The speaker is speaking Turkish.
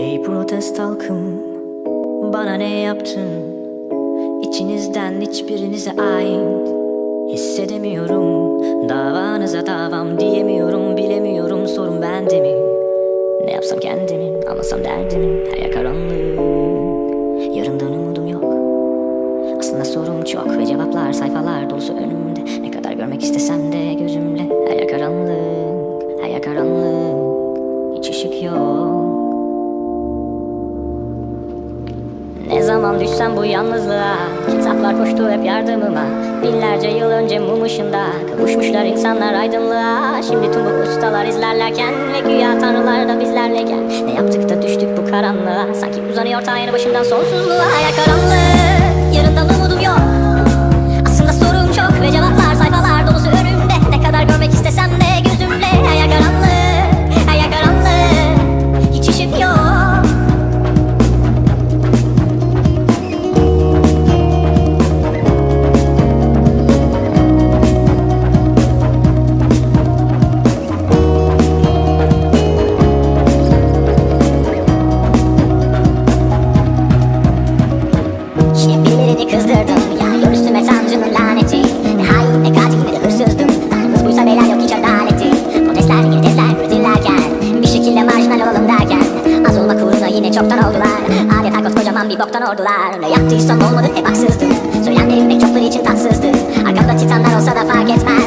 Ey protest halkım Bana ne yaptın? İçinizden hiçbirinize ait Hissedemiyorum Davanıza davam diyemiyorum Bilemiyorum sorun bende mi? Ne yapsam kendimin Anlasam derdimi Her yer karanlık. Yarından umudum yok. Aslında sorum çok Ve cevaplar sayfalar dolusu önümde. Ne kadar görmek istesem de gözümle Her yer karanlık Her yer karanlık. Hiç ışık yok Ne zaman düşsem bu yalnızlığa? Kitaplar koştu hep yardımıma. Binlerce yıl önce mum ışığında Kavuşmuşlar insanlar aydınlığa. Şimdi tüm bu ustalar izlerlerken Ve güya tanrılar da bizlerleyken. Ne yaptık da düştük bu karanlığa? Sanki uzanıyor ta yanı başımdan sonsuzluğa. Ya karanlık Yarından Koskocaman bir boktan ordular Ne yaptıysam olmadı hep haksızdım Söylemlerim pek çokları için tatsızdı. Arkamda titanlar olsa da fark etmez